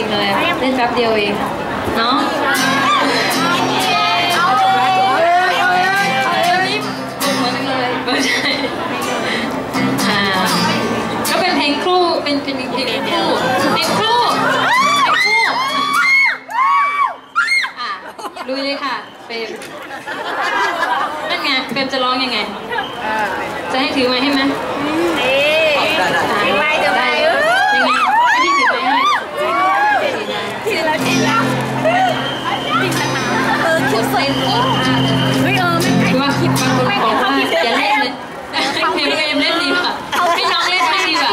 ริงๆเลยเล่นแป๊บเดียวเองเนาะเหมือนเลยใช่อ่าก็เป็นเพลงครูเป็นเป็นเพลงครูเพลงครูเพลงครูอะลุยเลยค่ะเฟรมนั่นไงเฟรมจะร้องยังไง จะให้ถือไม้ให้ไหมได้ เพลงเฟรมเล่นดีกว่าให้น้องเล่นไม่ดีกว่า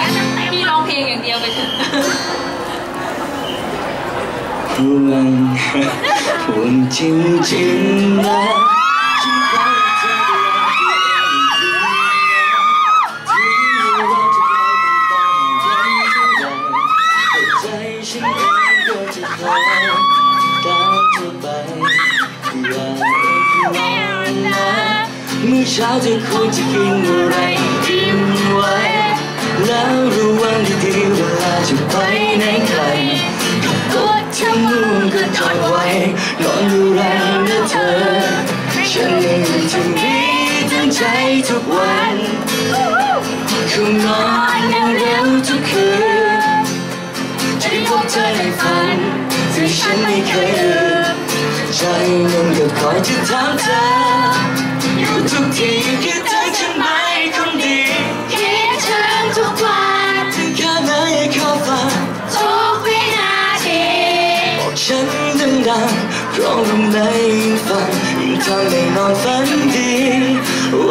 พี่ร้องเพลงอย่างเดียวไปเถอะห่วงห่วงจริงๆนะฉันขอให้เธอได้รับรู้ที่เราจะเล่ากันต่อวันเท่าไหร่ใจฉันเองก็จะคอ มื่อเช้าเธอควรจะกินอะไรกินไว้ แล้วระวังดีๆเวลาจะไปไหนไกลกดทั้งมุมก็ถอดไว้ นอนดูแลนะเธอ ฉันยังอยู่ที่นี้ทั้งใจทุกวันคือนอนเร็วทุกคืนจะพบเธอในฝันที่ฉันไม่เคยลืมใจมันก็คอยจะถามเธอ ทุกทีคิดถึงฉันไหมคนดีคิดถึงทุกวันถึงแค่ไหนเข้าฝันทุกวินาทีบอกฉันดังๆเพราะรู้ในฝันยิ่งทำให้นอนฝันดีโอ้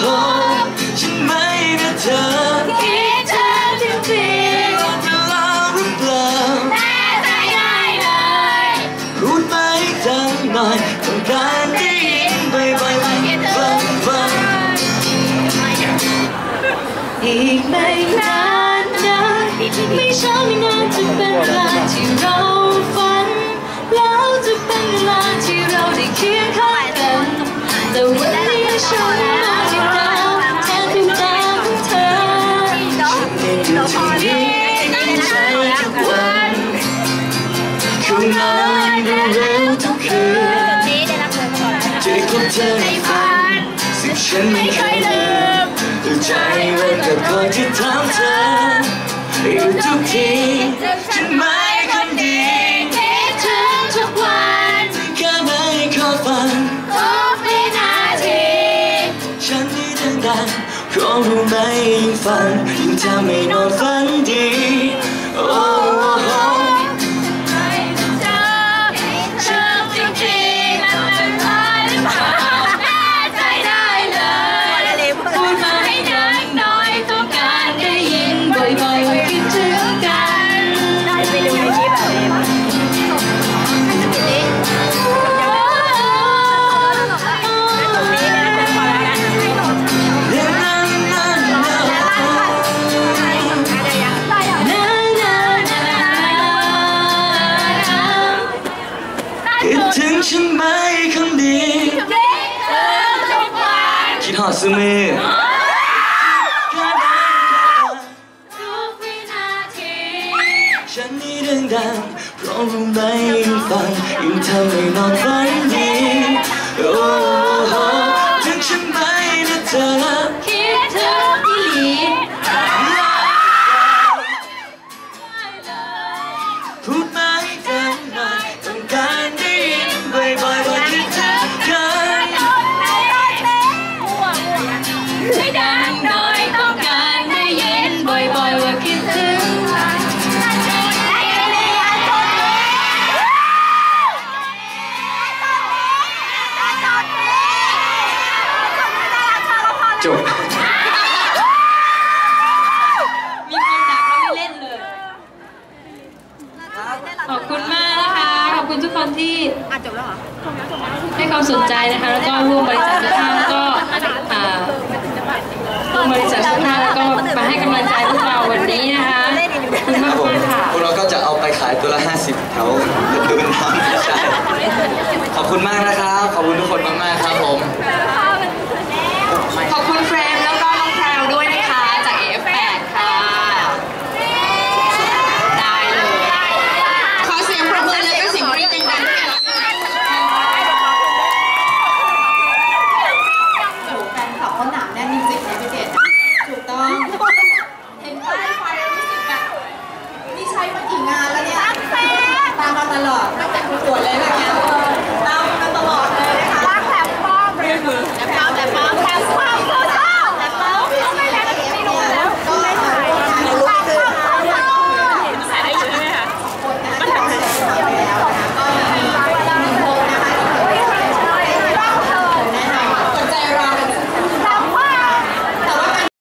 โห อีกไม่นานนะไม่ช้าไม่นานจะเป็นเวลาที่เราฝัน แล้วจะเป็นเวลาที่เราได้เคียงข้างกันแต่วันนี้ฉันมาที่ดาวแทนที่ดาวของเธออยู่ที่นี่ในใจทุกวันคืนนอนเร็วทุกคืนนี้ได้รับเงินก่อนจะได้พบเธอในฝันสิ่งฉันไม่เคย คอยจะถามเธออยู่ทุกทีฉันไม่คนดีคิดถึงทุกวันแค่ไหนขอฟังทุกวินาทีฉันนี่ดังๆเพราะรู้ไหมยิ่งฟังยิ่งทำให้นอนฝัน ฉันไปคนดีคิดหอดซื้อมือทุกวินาทีฉันนี่ดังๆเพราะรู้ไหมยิ่งฟังยิ่งทำให้นอนฝันดี ร่วมบริจาคเสื้อผ้าก็ร่วมบริจาคเสื้อผ้าแล้วก็มาให้กำลังใจพวกเราวันนี้นะคะคุณค่ะพวกเราก็จะเอาไปขายตัวละ 50แถวเดินทางใช่ขอบคุณมากนะครับ ขอบคุณทุกคนมากๆครับผม ขอบคุณ